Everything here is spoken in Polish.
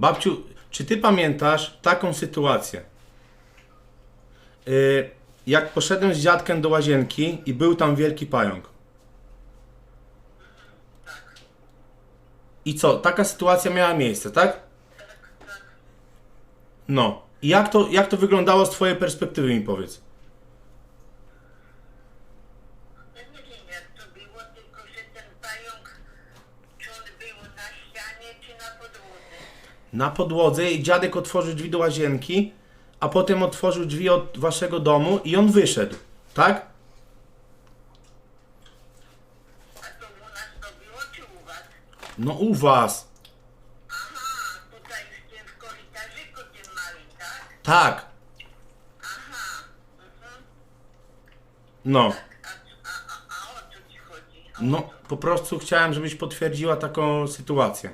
Babciu, czy ty pamiętasz taką sytuację? Yy, jak poszedłem z dziadkiem do łazienki i był tam wielki pająk. I co? Taka sytuacja miała miejsce, tak? No. I jak to, jak to wyglądało z twojej perspektywy mi powiedz? Nie wiem jak to było, tylko że ten pająk, czy on był na ścianie. Na podłodze i dziadek otworzył drzwi do łazienki, a potem otworzył drzwi od waszego domu i on wyszedł, tak? A to czy u was? No u was. Aha, tutaj w tym w korytarzyku tym małym, tak? Tak. Aha, mhm. No. A, a, a, a o co ci chodzi? A No, po prostu chciałem, żebyś potwierdziła taką sytuację.